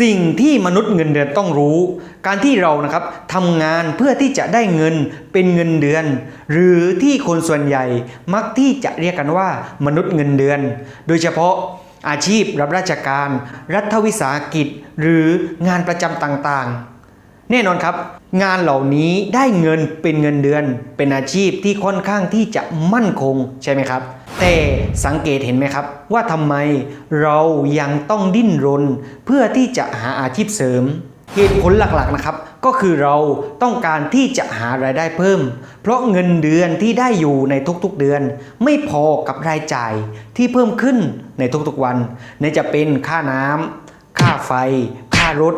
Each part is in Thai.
สิ่งที่มนุษย์เงินเดือนต้องรู้ การที่เรานะครับทำงานเพื่อที่จะได้เงินเป็นเงินเดือน หรือที่คนส่วนใหญ่มักที่จะเรียกกันว่ามนุษย์เงินเดือน โดยเฉพาะอาชีพรับราชการ รัฐวิสาหกิจ หรืองานประจำต่างๆ แน่นอนครับ งานเหล่านี้ได้เงินเป็นเงินเดือน เป็นอาชีพที่ค่อนข้างที่จะมั่นคงใช่ไหมครับ แต่สังเกตเห็นไหมครับ ว่าทำไมเรายังต้องดิ้นรน เพื่อที่จะหาอาชีพเสริม เหตุผลหลักๆนะครับ ก็คือเราต้องการที่จะหารายได้เพิ่ม เพราะเงินเดือนที่ได้อยู่ในทุกๆเดือน ไม่พอกับรายจ่ายที่เพิ่มขึ้นในทุกๆวันในจะเป็นค่าน้ำค่าไฟ ค่ารถ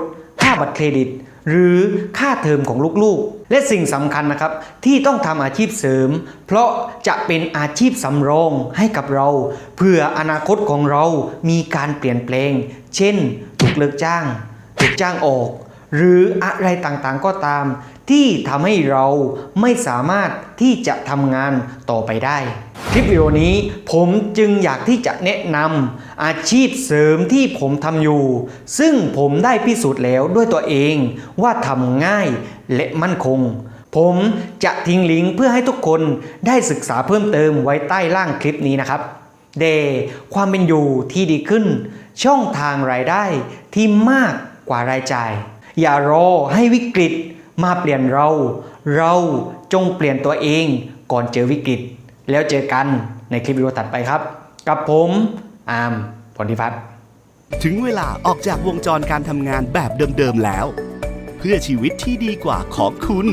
ค่าบัตรเครดิต หรือค่าเทอมของลูกๆ และสิ่งสำคัญนะครับที่ต้องทำอาชีพเสริม เพราะจะเป็นอาชีพสำรองให้กับเรา เพื่ออนาคตของเรามีการเปลี่ยนแปลง เช่น ถูกเลิกจ้าง ถูกจ้างออก หรืออะไรต่างๆก็ตาม ที่ทำให้เราไม่สามารถที่จะทำงานต่อไปได้ คลิปวิดีโอนี้ผมจึงอยากที่จะแนะนำอาชีพเสริมที่ผมทำอยู่ ซึ่งผมได้พิสูจน์แล้วด้วยตัวเองว่าทำง่ายและมั่นคง ผมจะทิ้งลิงก์เพื่อให้ทุกคนได้ศึกษาเพิ่มเติมไว้ใต้ล่างคลิปนี้นะครับเดความเป็นอยู่ที่ดีขึ้น ช่องทางรายได้ที่มากกว่ารายจ่าย อย่ารอให้วิกฤต มาเปลี่ยนเรา เราจงเปลี่ยนตัวเองก่อนเจอวิกฤต แล้วเจอกันในคลิปวิดีโอถัดไปครับ กับผมอาร์มพลทิพัฒน์ถึงเวลาออกจากวงจรการทำงานแบบเดิมๆแล้ว เพื่อชีวิตที่ดีกว่าของคุณ